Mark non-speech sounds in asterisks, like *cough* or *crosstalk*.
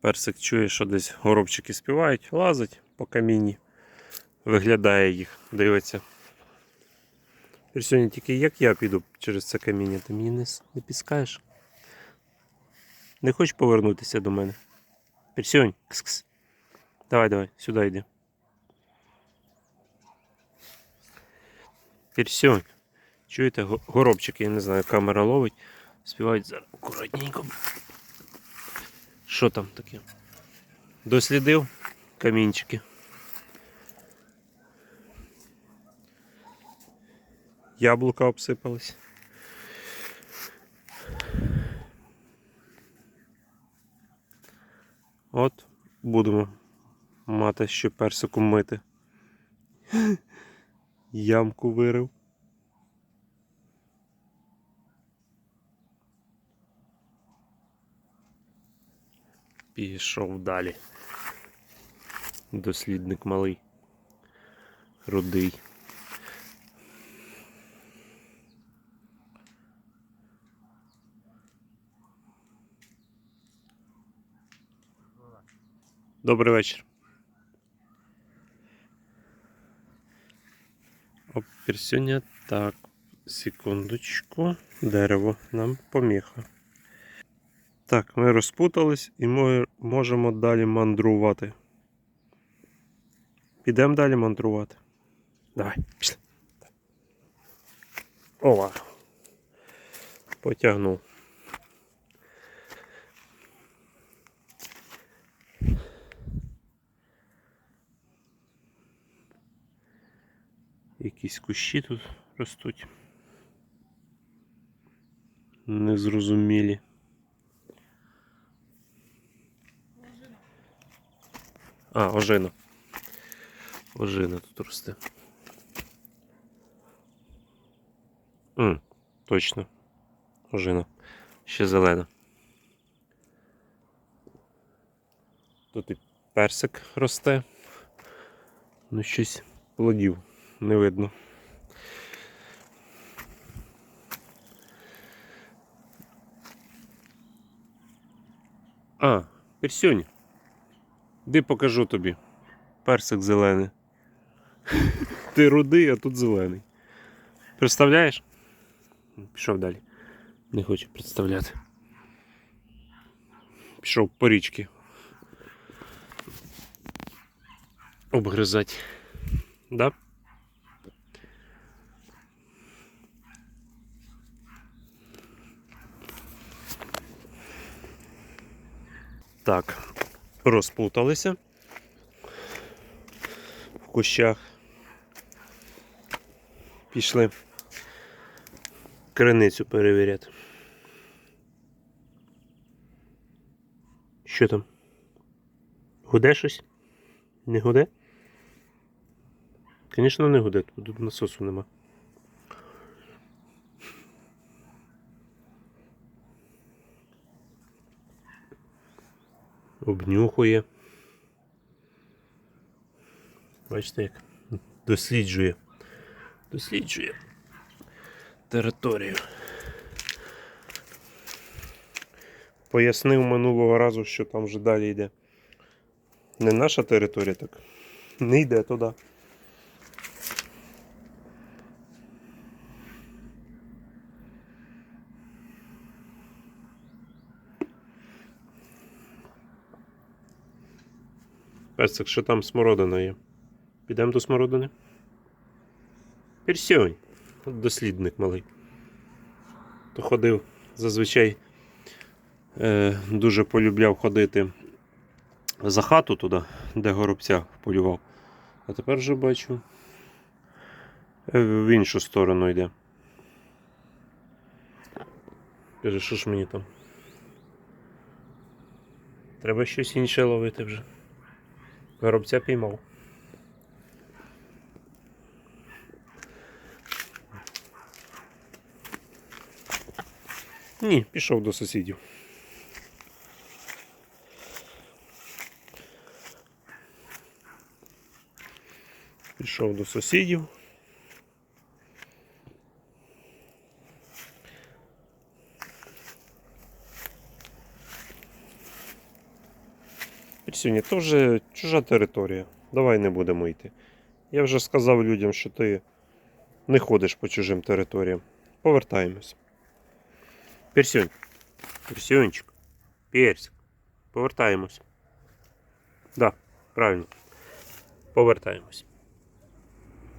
Персик чує, що десь горобчики співають, лазить по камінні, виглядає їх, дивиться. Тепер Сьогодні тільки як я піду через це каміння, ти мені не, не піскаєш. Не хочеш повернутися до мене? Персьонь, кс-кс. Давай, давай, сюди йди. Персьонь. Чуєте, горобчики, я не знаю, камера ловить. Співають зараз акуратненько. Що там таке? Дослідив камінчики. Яблука обсипались. От будемо мати що персику мити. *laughs* Ямку вирив. Пішов далі. Дослідник малий. Рудий. Добрий вечір. Оперсюня. Так, секундочку. Дерево нам поміха. Так, ми розпутались і ми можемо далі мандрувати. Підемо далі мандрувати. Давай, пішли. Ова. Потягнув. Якісь кущі тут ростуть. Незрозумілі. А, ожина. Ожина тут росте. М, точно. Ожина. Ще зелена. Тут і персик росте. Ну, щось плодів не видно. А, персюнь. Де покажу тобі. Персик зелений. *laughs* Ти рудий, а тут зелений. Представляєш? Пішов далі. Не хочу представляти. Пішов по річки. Обгризати. Да? Так, розплуталися в кущах. Пішли криницю перевіряти. Що там? Гуде щось? Не гуде? Звісно, не гуде, тут насосу нема. Обнюхує. Бачите, як досліджує. Досліджує територію. Пояснив минулого разу, що там вже далі йде. Не наша територія, так не йде туди. Персик, що там смородина є. Підемо до смородини? Персьонь. Дослідник малий. То ходив зазвичай е, дуже полюбляв ходити за хату туди, де горобця полював. А тепер вже бачу. е, В іншу сторону йде. Каже, що ж мені там? Треба щось інше ловити вже. Горобця піймав. Ні, пішов до сусідів. Пішов до сусідів. Пірсюні, теж чужа територія. Давай не будемо йти. Я вже сказав людям, що ти не ходиш по чужим територіям. Повертаємось. Персюнь. Персюнчик. Персик. Повертаємось. Да, правильно. Повертаємось.